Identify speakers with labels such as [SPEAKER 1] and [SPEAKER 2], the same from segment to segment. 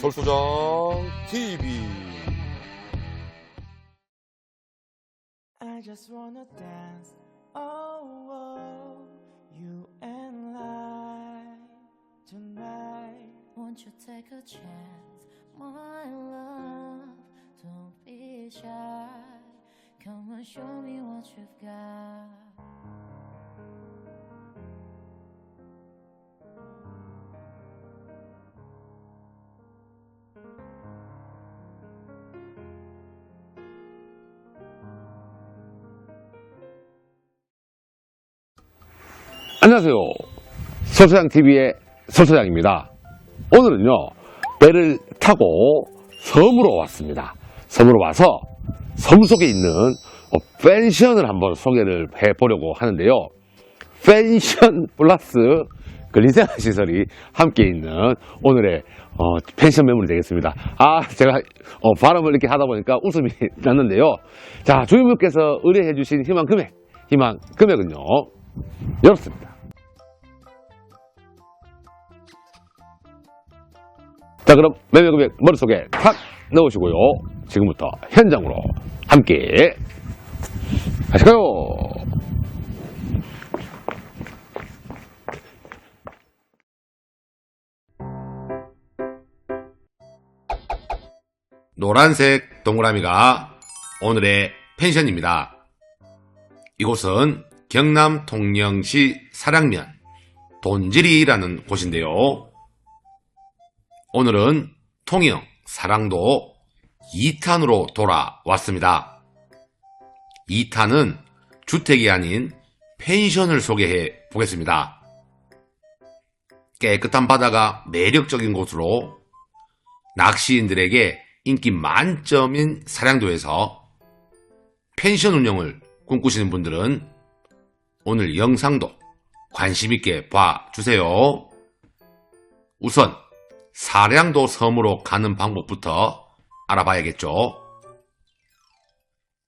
[SPEAKER 1] 설소장 TV
[SPEAKER 2] I just wanna dance. Oh, oh, you and I tonight.
[SPEAKER 3] Won't you take a chance, my love? Don't be shy. Come and show me what you've got.
[SPEAKER 4] 안녕하세요. 설소장TV의 설소장입니다. 오늘은요, 배를 타고 섬으로 왔습니다. 섬으로 와서 섬 속에 있는 어, 펜션을 한번 소개를 해보려고 하는데요. 펜션 플러스 근린생활 시설이 함께 있는 오늘의 어, 펜션 매물이 되겠습니다. 아, 제가 어, 발음을 이렇게 하다 보니까 웃음이 났는데요. 자, 주인분께서 의뢰해 주신 희망 금액, 희망 금액은요, 이렇습니다. 자, 그럼 매매 금액 머릿속에 탁 넣으시고요. 지금부터 현장으로 함께 가실까요?
[SPEAKER 5] 노란색 동그라미가 오늘의 펜션입니다. 이곳은 경남 통영시 사랑면 돈지리라는 곳인데요. 오늘은 통영 사랑도 2탄으로 돌아왔습니다. 2탄은 주택이 아닌 펜션을 소개해 보겠습니다. 깨끗한 바다가 매력적인 곳으로 낚시인들에게 인기 만점인 사량도에서 펜션 운영을 꿈꾸시는 분들은 오늘 영상도 관심있게 봐주세요. 우선 사량도 섬으로 가는 방법부터 알아봐야겠죠.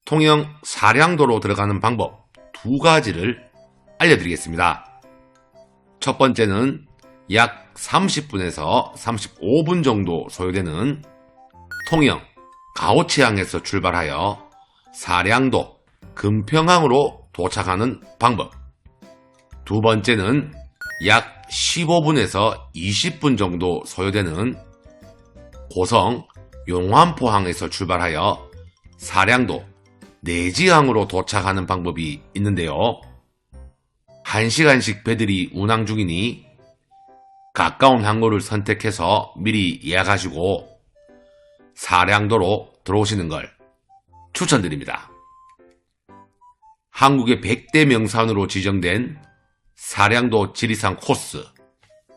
[SPEAKER 5] 통영 사량도로 들어가는 방법 두 가지를 알려드리겠습니다. 첫 번째는 약 30분에서 35분 정도 소요되는 통영 가오치항에서 출발하여 사량도 금평항으로 도착하는 방법. 두 번째는 약 15분에서 20분 정도 소요되는 고성 용환포항에서 출발하여 사량도 내지항으로 도착하는 방법이 있는데요. 1시간씩 배들이 운항 중이니 가까운 항로를 선택해서 미리 예약하시고 사량도로 들어오시는 걸 추천드립니다. 한국의 100대 명산으로 지정된 사량도 지리산 코스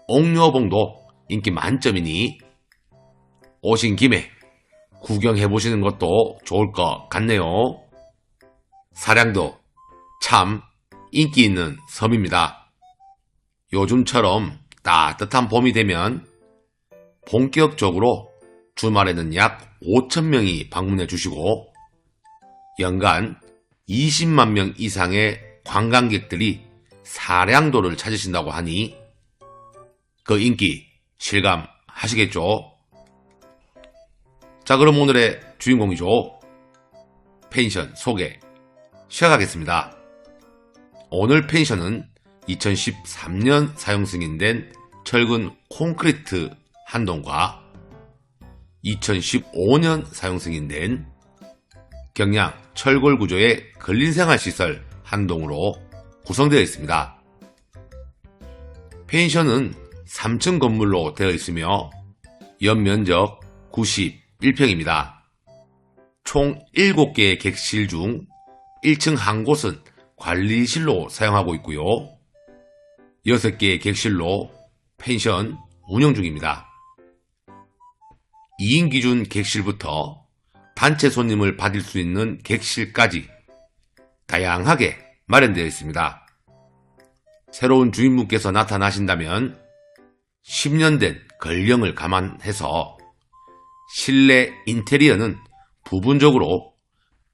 [SPEAKER 5] 옥녀봉도 인기 만점이니 오신 김에 구경해 보시는 것도 좋을 것 같네요. 사량도 참 인기 있는 섬입니다. 요즘처럼 따뜻한 봄이 되면 본격적으로 주말에는 약 5천 명이 방문해 주시고 연간 20만 명 이상의 관광객들이 사량도를 찾으신다고 하니 그 인기 실감하시겠죠? 자 그럼 오늘의 주인공이죠. 펜션 소개 시작하겠습니다. 오늘 펜션은 2013년 사용 승인된 철근 콘크리트 한 동과 2015년 사용 승인된 경량 철골 구조의 근린생활시설 한 동으로 구성되어 있습니다. 펜션은 3층 건물로 되어 있으며 연면적 91평입니다. 총 7개의 객실 중 1층 한 곳은 관리실로 사용하고 있고요. 6개의 객실로 펜션 운영 중입니다. 2인 기준 객실부터 단체 손님을 받을 수 있는 객실까지 다양하게 마련되어 있습니다. 새로운 주인분께서 나타나신다면 10년 된 건령을 감안해서 실내 인테리어는 부분적으로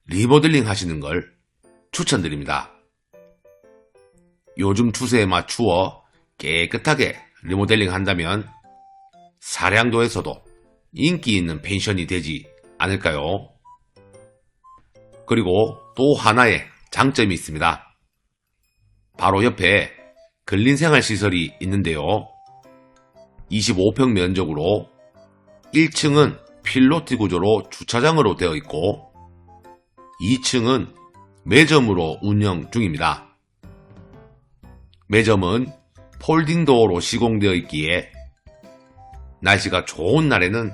[SPEAKER 5] 리모델링 하시는 걸 추천드립니다. 요즘 추세에 맞추어 깨끗하게 리모델링 한다면 사량도에서도 인기 있는 펜션이 되지 않을까요? 그리고 또 하나의 장점이 있습니다. 바로 옆에 근린생활시설이 있는데요. 25평 면적으로 1층은 필로티 구조로 주차장으로 되어 있고 2층은 매점으로 운영 중입니다. 매점은 폴딩 도어로 시공되어 있기에 날씨가 좋은 날에는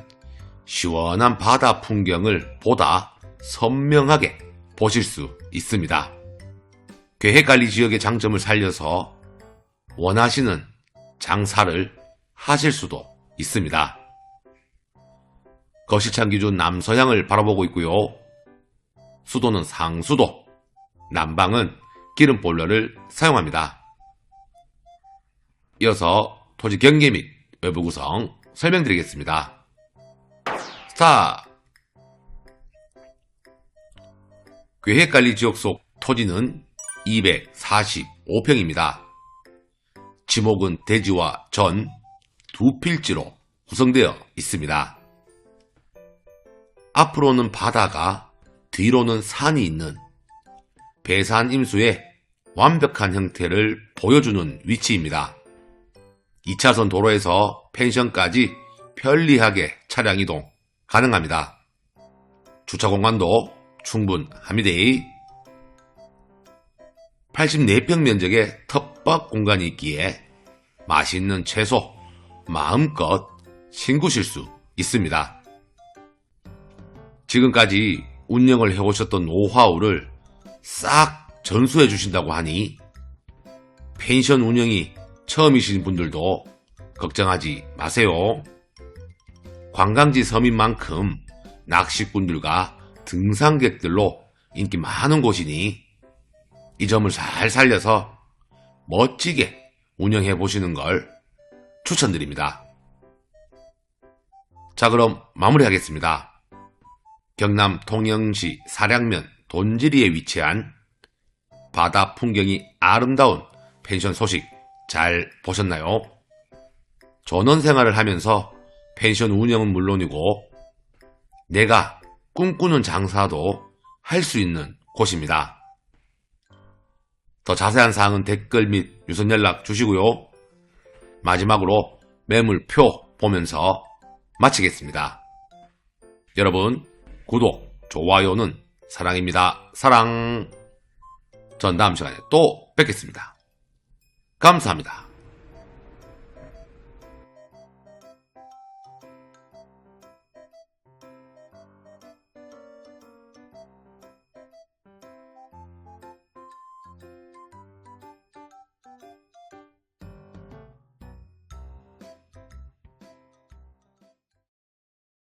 [SPEAKER 5] 시원한 바다 풍경을 보다 선명하게 보실 수 있습니다. 계획관리 지역의 장점을 살려서 원하시는 장사를 하실 수도 있습니다. 거시창 기준 남서향을 바라보고 있고요. 수도는 상수도, 난방은 기름 볼러를 사용합니다. 이어서 토지 경계 및 외부 구성 설명드리겠습니다. 스타 계획관리 지역 속 토지는 245평입니다. 지목은 대지와 전 두 필지로 구성되어 있습니다. 앞으로는 바다가 뒤로는 산이 있는 배산 임수의 완벽한 형태를 보여주는 위치입니다. 2차선 도로에서 펜션까지 편리하게 차량 이동 가능합니다. 주차 공간도 충분합니다. 84평 면적의 텃밭 공간이 있기에 맛있는 채소 마음껏 심구실 수 있습니다. 지금까지 운영을 해오셨던 노하우를 싹 전수해 주신다고 하니 펜션 운영이 처음이신 분들도 걱정하지 마세요. 관광지 섬인 만큼 낚시꾼들과 등산객들로 인기 많은 곳이니 이 점을 잘 살려서 멋지게 운영해 보시는 걸 추천드립니다. 자, 그럼 마무리하겠습니다. 경남 통영시 사량면 돈지리에 위치한 바다 풍경이 아름다운 펜션 소식 잘 보셨나요? 전원 생활을 하면서 펜션 운영은 물론이고 내가 꿈꾸는 장사도 할 수 있는 곳입니다. 더 자세한 사항은 댓글 및 유선 연락 주시고요. 마지막으로 매물표 보면서 마치겠습니다. 여러분, 구독, 좋아요는 사랑입니다. 사랑. 전 다음 시간에 또 뵙겠습니다. 감사합니다.